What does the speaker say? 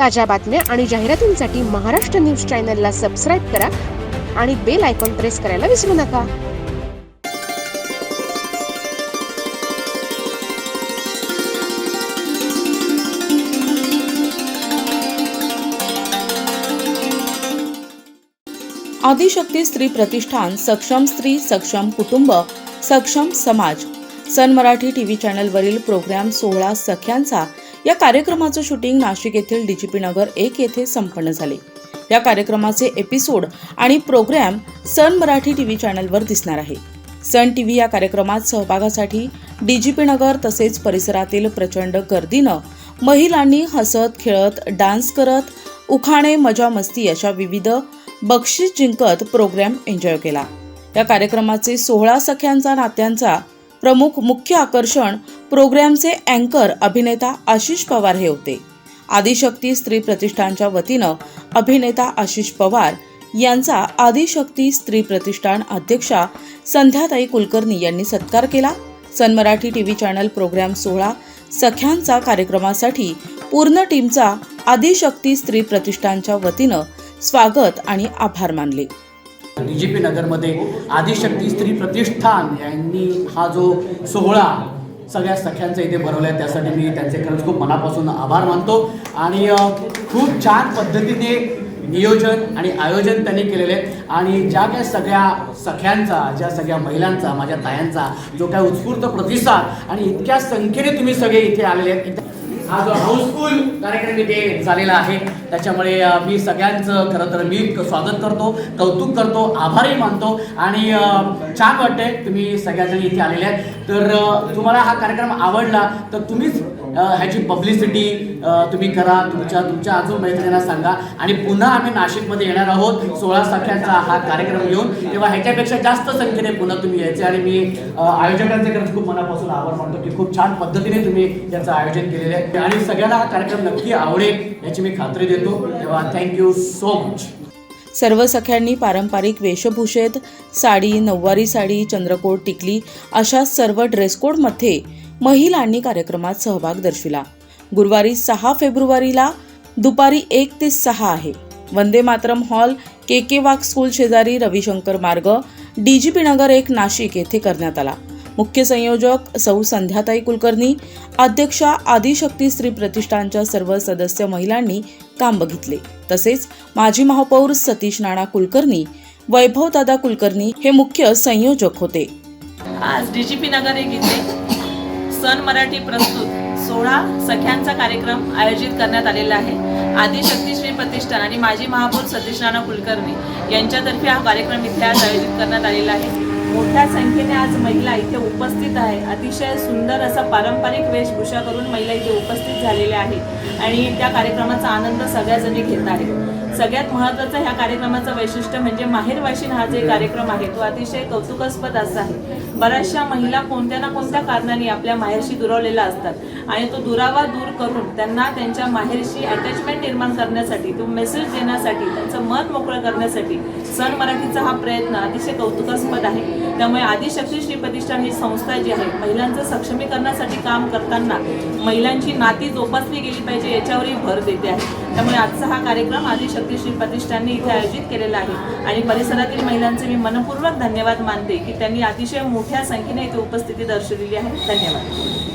ताज्या बातम्या आणि जाहिरातींसाठी महाराष्ट्र न्यूज चॅनलला सबस्क्राईब करा आणि बेल आयकॉन प्रेस करायला विसरू नका. आदिशक्ती स्त्री प्रतिष्ठान सक्षम स्त्री सक्षम कुटुंब सक्षम समाज. सन मराठी टीव्ही चॅनलवरील प्रोग्राम सोहळा सख्यांचा या कार्यक्रमाचं शूटिंग नाशिक येथील डीजीपी नगर एक येथे संपन्न झाले. या कार्यक्रमाचे एपिसोड आणि प्रोग्रॅम सन मराठी टीव्ही चॅनलवर दिसणार आहे. सन टीव्ही या कार्यक्रमात सहभागासाठी डीजीपी नगर तसेच परिसरातील प्रचंड गर्दीनं महिलांनी हसत खेळत डान्स करत उखाणे मजा मस्ती अशा विविध बक्षीस जिंकत प्रोग्रॅम एन्जॉय केला. या कार्यक्रमाचे सोहळा सख्यांचा नात्यांचा प्रमुख मुख्य आकर्षण प्रोग्रॅमचे अँकर अभिनेता आशिष पवार हे होते. आदिशक्ती स्त्री प्रतिष्ठानच्या वतीनं अभिनेता आशिष पवार यांचा आदिशक्ती स्त्री प्रतिष्ठान अध्यक्षा संध्याताई कुलकर्णी यांनी सत्कार केला. Sun Marathi TV channel programme सोहळा सख्यांचा कार्यक्रमासाठी पूर्ण टीमचा आदिशक्ती स्त्री प्रतिष्ठानच्या वतीनं स्वागत आणि आभार मानले. डी जी पी नगरमध्ये आदिशक्ती स्त्री प्रतिष्ठान यांनी हा जो सोहळा सगळ्या सख्यांचं इथे भरवलं आहे त्यासाठी मी त्यांचे खरंच खूप मनापासून आभार मानतो. आणि खूप छान पद्धतीने नियोजन आणि आयोजन त्यांनी केलेले आहे आणि ज्या काय सगळ्या सख्यांचा ज्या सगळ्या महिलांचा माझ्या तायांचा जो काय उत्स्फूर्त प्रतिसाद आणि इतक्या संख्येने तुम्ही सगळे इथे आलेले आहेत. हा जो हाऊसफुल कार्यक्रम इथे झालेला आहे त्याच्यामुळे मी सगळ्यांचं खरं तर मी स्वागत करतो कौतुक करतो आभारही मानतो आणि छान वाटतंय तुम्ही सगळ्याजणी इथे आलेले आहेत. तर तुम्हाला हा कार्यक्रम आवडला तर तुम्हीच ह्याची पब्लिसिटी तुम्ही करा तुमच्या तुमच्या अजून मैत्रिणींना सांगा. आणि पुन्हा आम्ही नाशिकमध्ये येणार आहोत. सोळा सख्यांचा हा कार्यक्रम घेऊन. तेव्हा ह्याच्यापेक्षा जास्त संख्येने पुन्हा तुम्ही यायचे. आणि मी आयोजकांचे खरंच खूप मनापासून आभार मानतो की खूप छान पद्धतीने तुम्ही याचं आयोजन केलेलं आहे. आणि सगळ्यांना हा कार्यक्रम नक्की आवडेल याची मी खात्री देतो. तेव्हा थँक्यू सो मच सर्व सख्यांनी पारंपरिक वेशभूषेत साडी नऊवारी साडी चंद्रकोट टिकली अशा सर्व ड्रेसकोडमध्ये महिलांनी कार्यक्रमात सहभाग दर्शविला. गुरुवारी सहा फेब्रुवारीला दुपारी एक ते सहा आहे. Vande Mataram hall K K Wagh school शेजारी रविशंकर मार्ग डीजीपी नगर एक नाशिक येथे करण्यात आला. मुख्य संयोजक सौ संध्याताई कुलकर्णी अध्यक्षा आदिशक्ती स्त्री प्रतिष्ठानच्या सर्व सदस्य महिलांनी काम बघितले. तसेच माजी महापौर सतीश नाणा कुलकर्णी वैभव दादा कुलकर्णी हे मुख्य संयोजक होते. आज डीजीपी नगर एक इथे सन मराठी प्रस्तुत सोळा सख्यांचा कार्यक्रम आयोजित करण्यात आलेला आहे. आदिशक्ती श्री प्रतिष्ठान आणि माजी महापौर सतीश राणा कुलकर्णी यांच्यातर्फे हा कार्यक्रम इथे आज आयोजित करण्यात आलेला आहे. मोठ्या संख्येने आज महिला इथे उपस्थित आहे. अतिशय सुंदर असा पारंपरिक वेशभूषा करून महिला इथे उपस्थित झालेल्या आहेत आणि त्या कार्यक्रमाचा आनंद सगळ्याजणी घेत आहेत सगळ्यात महत्त्वाचं ह्या कार्यक्रमाचं वैशिष्ट्य म्हणजे माहेर वाशिन हा जे कार्यक्रम आहे तो अतिशय कौतुकास्पद असा आहे. बऱ्याचशा महिला कोणत्या ना कोणत्या कारणाने आपल्या माहेरशी दुरावलेल्या असतात. आणि तो दुरावा दूर करून त्यांना त्यांच्या माहेरशी अटॅचमेंट निर्माण करण्यासाठी तो मेसेज देण्यासाठी त्यांचं मन मोकळं करण्यासाठी सण मराठीचा हा प्रयत्न अतिशय कौतुकास्पद आहे. त्यामुळे आदिशक्ती श्री प्रतिष्ठान ही संस्था जी आहे महिलांचं सक्षमीकरणासाठी काम करताना महिलांची नाती जोपासली गेली पाहिजे याच्यावरही भर देते आहे. त्यामुळे आजचा हा कार्यक्रम आदिशक्ती श्री प्रतिष्ठानने इथे आयोजित केलेला आहे. आणि परिसरातील महिलांचे मी मनपूर्वक धन्यवाद मानते की त्यांनी अतिशय मोठ्या संख्येने इथे उपस्थिती दर्शवलेली आहे. धन्यवाद.